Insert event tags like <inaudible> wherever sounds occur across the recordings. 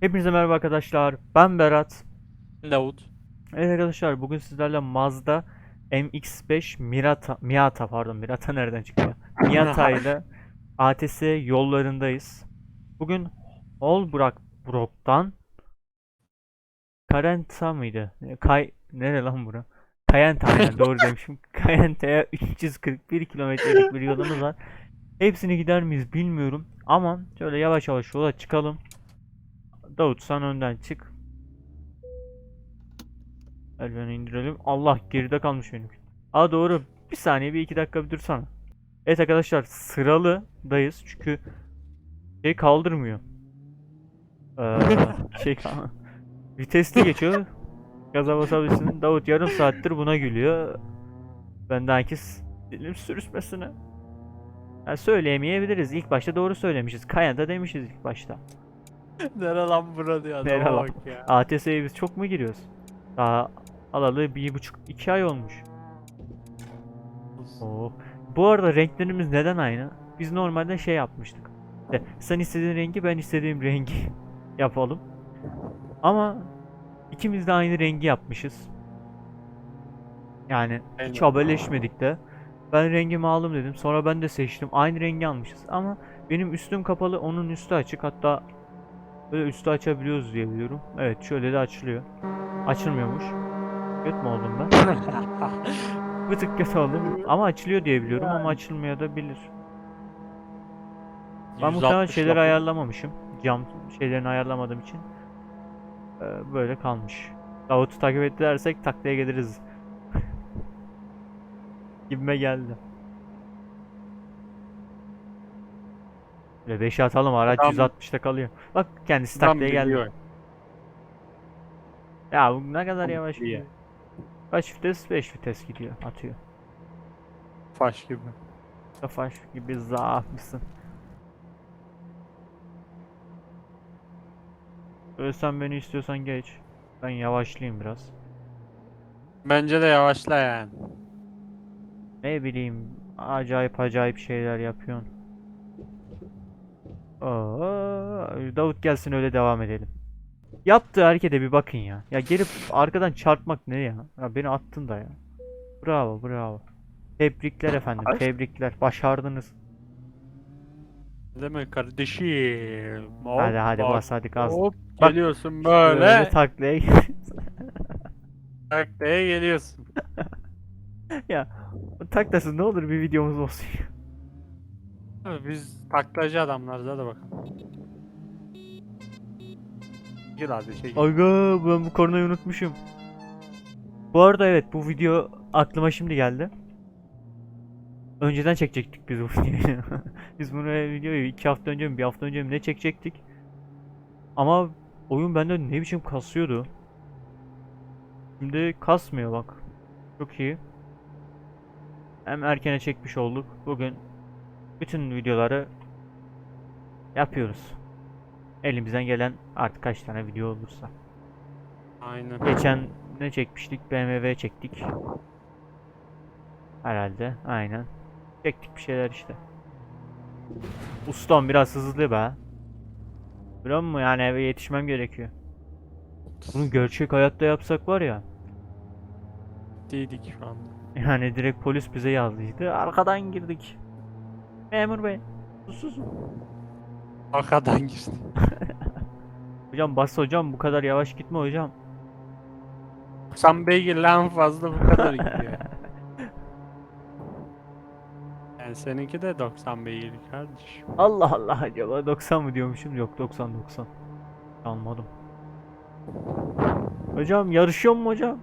Hepinize merhaba arkadaşlar. Ben Berat. Davut. Evet arkadaşlar bugün sizlerle Mazda MX-5 Mirata, Miata pardon Mirata nereden çıktı? Miata <laughs> ile ATS yollarındayız. Bugün Holbrook Brook'tan Carenta mıydı? Kay nere lan bura? Kayenta doğru <laughs> demişim. Kayenta'ya 341 kilometrelik bir yolumuz var. Hepsini gider miyiz bilmiyorum ama şöyle yavaş yavaş yola çıkalım. Davut sen önden çık. Elbeni indirelim. Allah geride kalmış benim. Aa doğru. Bir saniye bir iki dakika bir dursana. Evet arkadaşlar sıralıdayız çünkü şey kaldırmıyor. Ee, <laughs> şey vitesli geçiyor. Gaza basabilirsin. Davut yarım saattir buna gülüyor. Ben de herkes dilim sürüşmesine. Yani söyleyemeyebiliriz. İlk başta doğru söylemişiz. Kayanda demişiz ilk başta. <laughs> Nere lan bura diyor Nere adama lan? bak ya. ATS'ye biz çok mu giriyoruz? Daha alalı bir buçuk iki ay olmuş. Oo. Bu arada renklerimiz neden aynı? Biz normalde şey yapmıştık. İşte sen istediğin rengi ben istediğim rengi <laughs> yapalım. Ama ikimiz de aynı rengi yapmışız. Yani hiç Aynen. haberleşmedik de. Ben rengimi aldım dedim. Sonra ben de seçtim. Aynı rengi almışız. Ama benim üstüm kapalı, onun üstü açık. Hatta böyle üstü açabiliyoruz diye biliyorum. Evet, şöyle de açılıyor. Açılmıyormuş. Göt mü oldum ben? <laughs> Bir tık kötü oldum. Ama açılıyor diye biliyorum ama açılmıyor da bilir. Ben muhtemelen 160 şeyleri ayarlamamışım. Cam şeylerini ayarlamadığım için. Ee, böyle kalmış. Davut'u takip ettilersek taklaya geliriz. <laughs> Gibime geldi. Böyle 5'e atalım araç Adam- 160'ta kalıyor. Bak kendisi Adam taklaya geldi. biliyor. Ya bu ne kadar Adam yavaş biliyor. gidiyor. Kaç vites? 5 vites gidiyor. Atıyor. Faş gibi. Safaş gibi zaaf mısın? Öyle sen beni istiyorsan geç. Ben yavaşlayayım biraz. Bence de yavaşla yani. Ne bileyim acayip acayip şeyler yapıyorsun. Oo, Davut gelsin öyle devam edelim. Yaptığı harekete bir bakın ya. Ya gelip arkadan çarpmak ne ya? Ya beni attın da ya. Bravo bravo. Tebrikler efendim tebrikler. Başardınız. Ne demek kardeşim? Hop, Hadi hadi bak, bas hadi gaz. Hop Bak, geliyorsun Böyle böyle. taklaya Taklaya geliyorsun. <laughs> ya taklasın ne olur bir videomuz olsun. ya. Abi Biz taklacı adamlarız hadi bakalım. Gel hadi şey. Aga ben bu kornayı unutmuşum. Bu arada evet bu video aklıma şimdi geldi. Önceden çekecektik biz bu <laughs> videoyu. biz bunu videoyu iki hafta önce mi bir hafta önce mi ne çekecektik. Ama oyun bende ne biçim kasıyordu. Şimdi kasmıyor bak. Çok iyi. Hem erkene çekmiş olduk. Bugün bütün videoları yapıyoruz. Elimizden gelen artık kaç tane video olursa. Aynen. Geçen ne çekmiştik? BMW çektik. Herhalde. Aynen. Çektik bir şeyler işte. Ustam biraz hızlı be. Biliyor musun? Yani eve yetişmem gerekiyor. Bunu gerçek hayatta yapsak var ya. Değildik şu anda. Yani direkt polis bize yazdıydı. Arkadan girdik. Memur bey. Sus Arkadan geçti. <laughs> Hocam bas hocam bu kadar yavaş gitme hocam. 90 beygirle en fazla bu kadar gidiyor. <laughs> Yani seninki de 90 beygir kardeşim. Allah Allah acaba 90 mı diyormuşum? Yok 90 90. Almadım. Hocam yarışıyor mu hocam?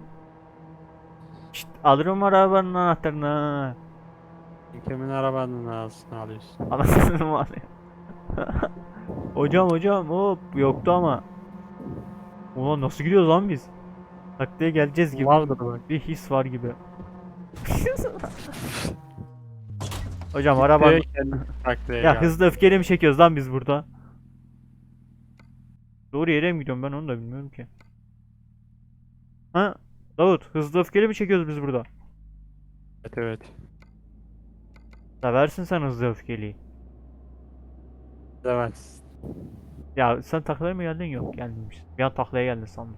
Şşt, alırım arabanın anahtarını. Kimin arabanın ağzını alıyorsun? Anasını mı alıyor? hocam hocam hop yoktu ama. Ulan nasıl gidiyoruz lan biz? Taklaya geleceğiz gibi. Vardır bak. Bir his var gibi. hocam araba taklaya Ya geldi. hızlı öfkeyle mi çekiyoruz lan biz burada? Doğru yere mi gidiyorum ben onu da bilmiyorum ki. Ha? Davut hızlı öfkeyle mi çekiyoruz biz burada? Evet evet. Seversin sen hızlı öfkeliyi. Evet. Ya sen taklaya mı geldin? Yok gelmemiş. Bir an taklaya geldin sandım.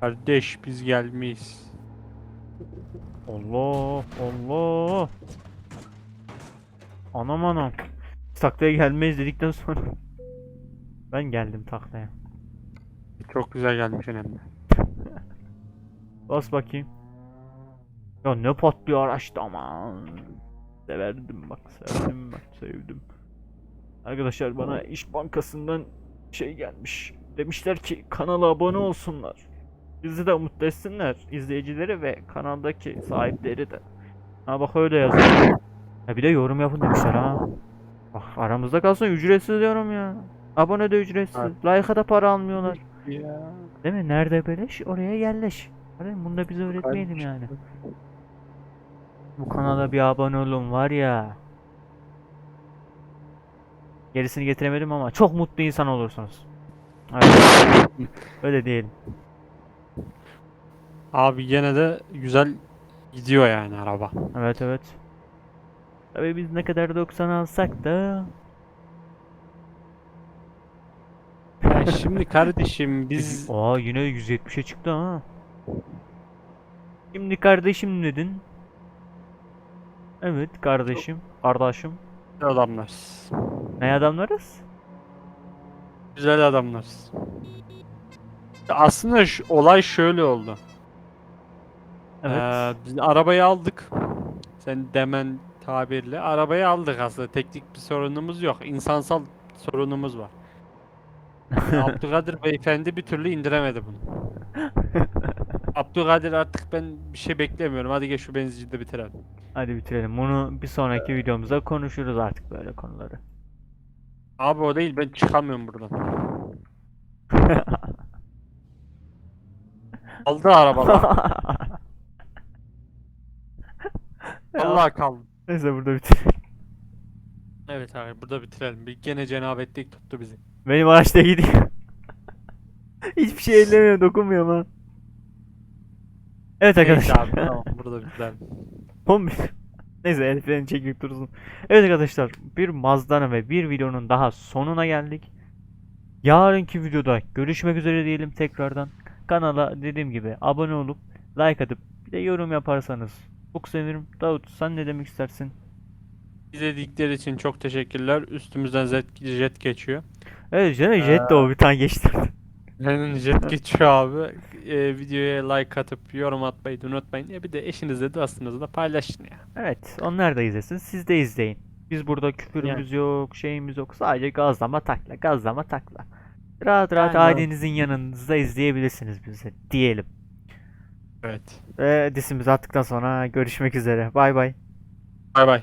Kardeş biz gelmeyiz. Allah Allah. Anam anam. Biz taklaya gelmeyiz dedikten sonra. <laughs> Ben geldim taklaya. Çok güzel gelmiş önemli. Bas bakayım. Ya ne patlıyor araçta aman. Severdim bak sevdim bak sevdim. Arkadaşlar bana İş Bankası'ndan şey gelmiş. Demişler ki kanala abone olsunlar. Bizi de mutlu etsinler. izleyicileri ve kanaldaki sahipleri de. Ha bak öyle yazıyor. Ha bir de yorum yapın demişler ha. Bak aramızda kalsın ücretsiz diyorum ya. Abone de ücretsiz. Evet. Like'a da para almıyorlar. Ya. Değil mi? Nerede beleş oraya yerleş. Hani bunu da bize öğretmeyelim yani. Bu kanala bir abone olun var ya. Gerisini getiremedim ama çok mutlu insan olursunuz. Evet. Öyle diyelim. Abi yine de güzel gidiyor yani araba. Evet evet. Tabii biz ne kadar 90 alsak da Ya şimdi kardeşim biz Aa yine 170'e çıktı ha. Şimdi kardeşim dedin. Evet kardeşim. Kardeşim. adamlarız. Ne adamlarız? Güzel adamlarız. Aslında şu, olay şöyle oldu. Evet. Ee, biz arabayı aldık. Sen demen tabirle arabayı aldık aslında. Teknik bir sorunumuz yok. İnsansal sorunumuz var. <laughs> Abdülkadir beyefendi bir türlü indiremedi bunu. <laughs> Abdülkadir artık ben bir şey beklemiyorum. Hadi gel şu benzincide bitirelim. Hadi bitirelim. Bunu bir sonraki videomuzda konuşuruz artık böyle konuları. Abi o değil ben çıkamıyorum buradan. <laughs> Aldı arabalar. <laughs> Vallahi kaldı. Neyse burada bitirelim. Evet abi burada bitirelim. Bir gene cenabetlik tuttu bizi. Benim araçta gidiyor. <laughs> Hiçbir şey ellemiyor, dokunmuyor lan. Evet arkadaşlar. abi tamam burada bitirelim. 11. <laughs> Neyse el freni çekip dursun. Evet arkadaşlar bir Mazda'nın ve bir videonun daha sonuna geldik. Yarınki videoda görüşmek üzere diyelim tekrardan. Kanala dediğim gibi abone olup like atıp bir de yorum yaparsanız çok sevinirim. Davut sen ne demek istersin? İzledikleri için çok teşekkürler. Üstümüzden jet, jet geçiyor. Evet canım jet de o bir tane geçti. Benim jet geçiyor abi. Ee, videoya like atıp yorum atmayı da unutmayın. Ya bir de eşinizle dostunuzla paylaşın ya. Evet onlar da izlesin siz de izleyin. Biz burada küfürümüz yok şeyimiz yok sadece gazlama takla gazlama takla. Rahat rahat Aynen. ailenizin yanınızda izleyebilirsiniz bizi diyelim. Evet. Ve disimizi attıktan sonra görüşmek üzere. Bay bay. Bay bay.